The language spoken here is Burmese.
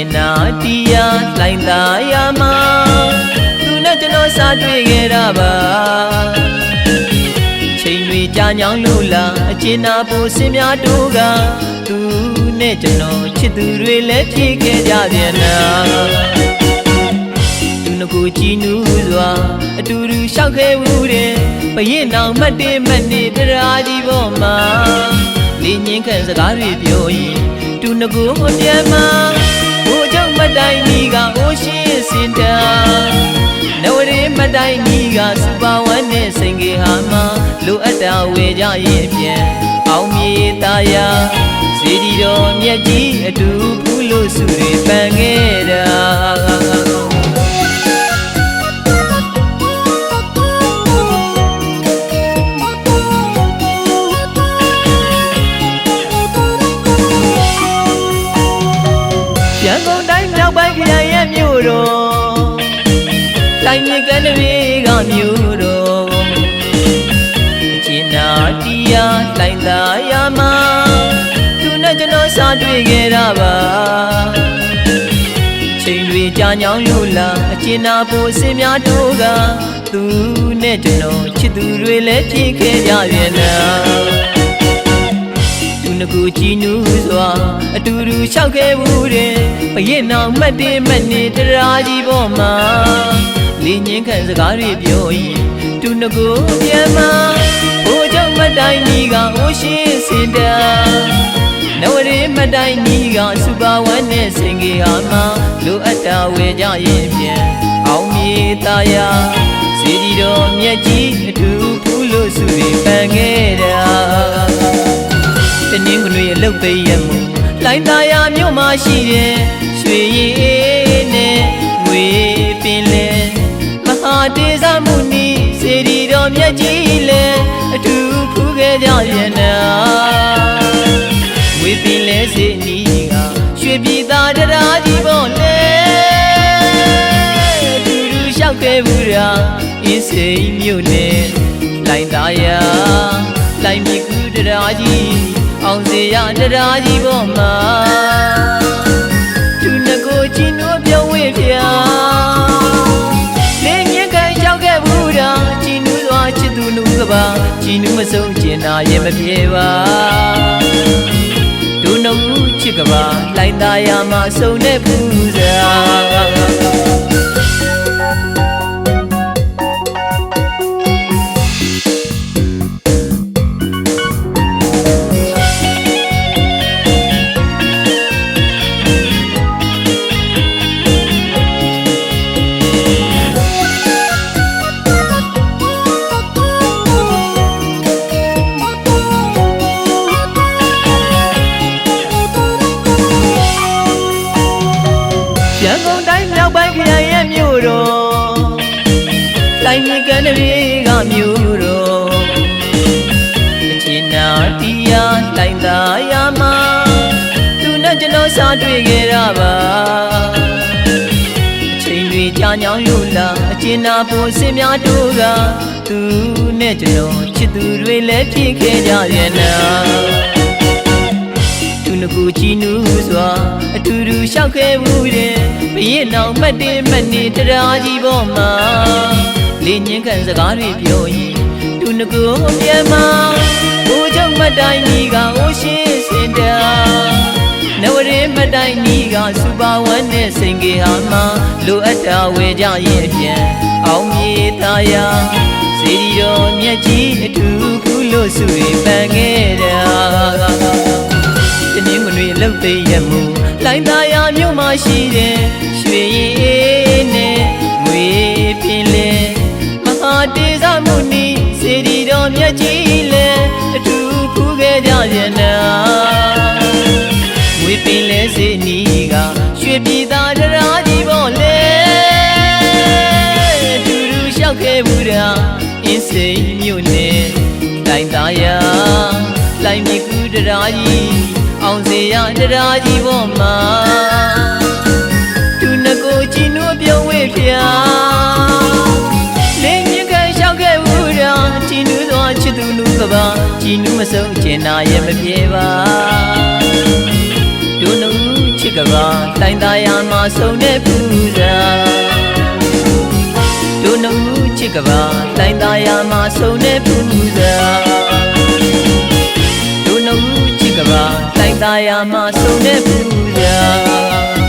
အကျဉ်းနာတရားလှိုင်းသာယာမှာသူနဲ့ကျွန်တော်စားတွေ့ခဲ့တာပါချိန်တွေကြာညောင်းလို့လားအကျဉ်းနာဖို့စင်များတို့ကသူနဲ့ကျွန်တော်ချစ်သူတွေလည်းဖြစ်ခဲ့ကြပြန်တာသူနှကိုကြည်နူးစွာအတူတူလျှောက်ခဲ့မှုတဲ့ဘရင်အောင်မတ်တေမတ်နေတရားကြီးပေါ်မှာလင်းငင်းခံစကားတွေပြောရင်သူနှကိုအပြန်မှာဘိုးကျောင်းမ တ်တိုင်းကြီးကအိုးရှင်းစင်တာနဝရီမတ်တိုင်းကြီးကစူပါဝမ်းနဲ့စိန်ကေဟာမှာလိုအပ်တာဝေကြရဲ့အပြန်အောင်မြေသားယာစီဒီတော်မြတ်ကြီးအတူဖူးလို့စုတွေပန်ခဲ့တာ င်းသာယာမှာသူနဲ့ကျွန်တော်စားတွေ့ခဲ့တာပါချိန်တွေကြာညောင်းလို့လားအကျဉ်းနာဖို့အစင်များတို့ကသူနဲ့ကျွန်တော်ချစ်သူတွေလည်းဖြစ်ခဲ့ကြပြန်လားသူနှကူကြည်နူးစွာအတူတူလျှောက်ခဲ့ဘူးတဲ့ဘရင်အောင်မတ်တေမတ်နေတရားကြီးပေါ်မှာလင်းငင်းခံစကားတွေပြောရင်သူနှကူပြန်မှာဘိုး ကျောင်းမတ်တိုင်းကြီးကအိုးရှင်းစင်တာနဝရီမတ်တိုင်းကြီးကစူပါဝမ်းနဲ့စင်ကြီးဟာမှာလိုအပ်တာဝေကြရင်ပြန်အောင်မြေသားယာစီဒီတော်မြတ်ကြီးအတူဖူးလို့စုတွေပန်ခဲ့တာတနင်္ဂနွေအလုတ်သိမ်းရမှုလိုင်းသားယာမြို့မှာရှိတဲ့ရွှေရည်နဲ့ငွေပင်လဲမဟာတေဇမှုနီစေရီတော်မြတ်ကြီးလဲအထူးဖူးခဲ့ ကြပြန်နာငွေပင်လဲစေနီကရွှေပြည်သားတရားကြီးပေါ်လဲအတူတူလျှောက်ခဲ့ဘူးရာအင်းစိန်မြို့နဲ့လိုင်းသားယာလိုင်းမြကူတရားကြီးအောင်စေရတရားကြီးပေါ်မှာ စ်သူနုကပါချင်းတို့မဆုံးကျင်နာရဲ့မပြေပါဒုနှုတ်ချစ်ကပါလိုင်းသားရမှာဆုံတဲ့ပူဇာ တိုင်းမြေကမ်းတွေကမြို့တော်အချင်းနာတရားလိုင်းသာယာမှာသူနဲ့ကျွန်တော်စားတွေ့ခဲ့တာပါအချိန်တွေကြာညောင်းလို့လားအချင်းနာဖို့စင်များတို့ကသူနဲ့ကျွန်တော်ချစ်သူတွေလည်းဖြစ်ခဲ့ကြရဲ့နာသူနှကူကြည်နူးစွာအတူတူလျှောက်ခဲ့ဘူးတဲ့ဘရင်အောင်မတ်တေမတ်နေတရားကြီးပေါ်မှာ လင်းငင်းခံစကားတွေပြောရင်သူနှကူပြန်မှာဘိုးချုပ်မတ်တိုင်းကြီးကအိုးရှင်းစင်တာနဝရီမတ်တိုင်းကြီးကစူပါဝမ်းနဲ့စိန်ကေဟာမှာလိုအပ်တာဝေကြရဲ့အပြန်အောင်မြေသားယာစီဒီတော်မြတ်ကြီးအထူးဖူးလို့စုတွေပန်ခဲ့တာတနင်္ဂနွေလုတ်သိမ်းရမှုလိုင်းသားယာမြို့မှာရှိတဲ့ရွှေ တော်မြတ်ကြီးလဲအထူးဖူးခဲ့ကြပြန်နာငွေပင်လဲစေနီကရွှေပြည်သားတရားကြီးပေါ်လဲအတူတူလျှောက်ခဲ့ဘူးတာအင်းစိန်မြို့နဲ့တိုင်းသားယာလိုင်းမြကူတရားကြီးအောင်စေရတရားကြီးပေါ်မှာ ဝေးဖျားလင်းမြင့်ခံလျှောက်ခဲ့ဘူးတာကြည်နူးစွာချစ်သူလူကပါကြည်နူးမဆုံးကျင်နာရဲ့မပြေပါတို့နှုတ်ချစ်ကပါတိုင်းသားရမှာဆုံးတဲ့ပူဇာတို့နှုတ်ချစ်ကပါတိုင်းသားရမှာဆုံးတဲ့ပူဇာတို့နှုတ်ချစ်ကပါတိုင်းသားရမှာဆုံးတဲ့ပူဇာ